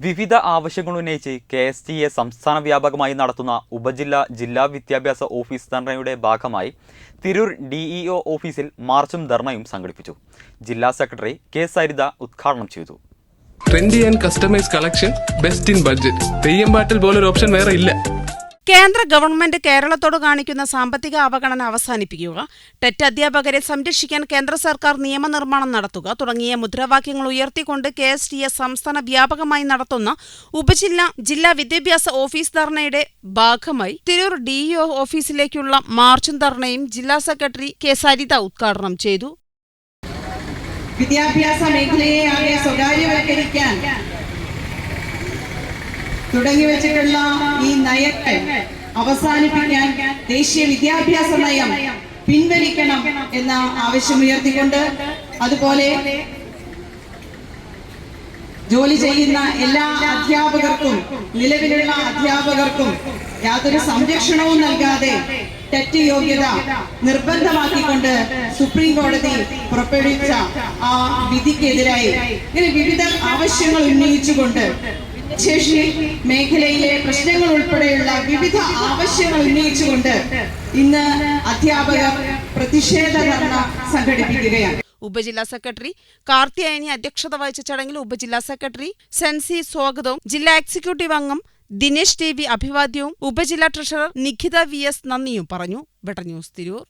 വിവിധ ആവശ്യങ്ങൾ ഉന്നയിച്ച് കെ എസ് ടി എ സംസ്ഥാന വ്യാപകമായി നടത്തുന്ന ഉപജില്ല ജില്ലാ വിദ്യാഭ്യാസ ഓഫീസ് ധർണയുടെ ഭാഗമായി തിരൂർ ഡിഇഒ ഓഫീസിൽ മാർച്ചും ധർണയും സംഘടിപ്പിച്ചു. ജില്ലാ സെക്രട്ടറി കെ സരിത ഉദ്ഘാടനം ചെയ്തു. Trendy and customise collection best in budget. Theyyam പാട്ടിൽ പോലൊരു ഓപ്ഷൻ വേറെ ഇല്ല. കേന്ദ്ര ഗവൺമെന്റ് കേരളത്തോട് കാണിക്കുന്ന സാമ്പത്തിക അവഗണന അവസാനിപ്പിക്കുക. ടെറ്റ് അധ്യാപകരെ സംരക്ഷിക്കാൻ കേന്ദ്ര സർക്കാർ നിയമനിർമ്മാണം നടത്തുക തുടങ്ങിയ മുദ്രാവാക്യങ്ങൾ ഉയർത്തിക്കൊണ്ട് കെ എസ് ടി എസ് സംസ്ഥാന വ്യാപകമായി നടത്തുന്ന ഉപജില്ല ജില്ലാ വിദ്യാഭ്യാസ ഓഫീസ് ധർണയുടെ ഭാഗമായി തിരൂർ ഡിഇഒ ഓഫീസിലേക്കുള്ള മാർച്ചും ധർണയും ജില്ലാ സെക്രട്ടറി കെ സരിത ഉദ്ഘാടനം ചെയ്തു. വിദ്യാഭ്യാസ മേഖലയെ തുടങ്ങി വെച്ചിട്ടുള്ള ഈ നയത്തെ അവസാനിപ്പിക്കാൻ ദേശീയ വിദ്യാഭ്യാസ നയം പിൻവലിക്കണം എന്ന ആവശ്യമുയർത്തിക്കൊണ്ട് അതുപോലെ ജോലി ചെയ്യുന്ന എല്ലാ അധ്യാപകർക്കും നിലവിലുള്ള അധ്യാപകർക്കും യാതൊരു സംരക്ഷണവും നൽകാതെ തെറ്റ് യോഗ്യത നിർബന്ധമാക്കിക്കൊണ്ട് സുപ്രീം കോടതി പുറപ്പെടുവിച്ച ആ വിധിക്കെതിരായി ഇങ്ങനെ വിവിധ ആവശ്യങ്ങൾ ഉന്നയിച്ചുകൊണ്ട് ശേഷി മേഖലയിലെ പ്രശ്നങ്ങൾ ഉൾപ്പെടെയുള്ള വിവിധ ആവശ്യങ്ങൾ ഉന്നയിച്ചുകൊണ്ട് ഇന്ന് അധ്യാപകർ പ്രതിഷേധ ധർണ സംഘടിപ്പിക്കുകയാണ്. ഉപജില്ലാ സെക്രട്ടറി കാർത്തിയായനി അധ്യക്ഷത വഹിച്ച ചടങ്ങിൽ ഉപജില്ലാ സെക്രട്ടറി സെൻസി സ്വാഗതവും ജില്ലാ എക്സിക്യൂട്ടീവ് അംഗം ദിനേശ് ടി വി അഭിവാദ്യവും ഉപജില്ലാ ട്രഷറർ നിഖിത വി എസ് നന്ദിയും പറഞ്ഞു. Better news Tirur.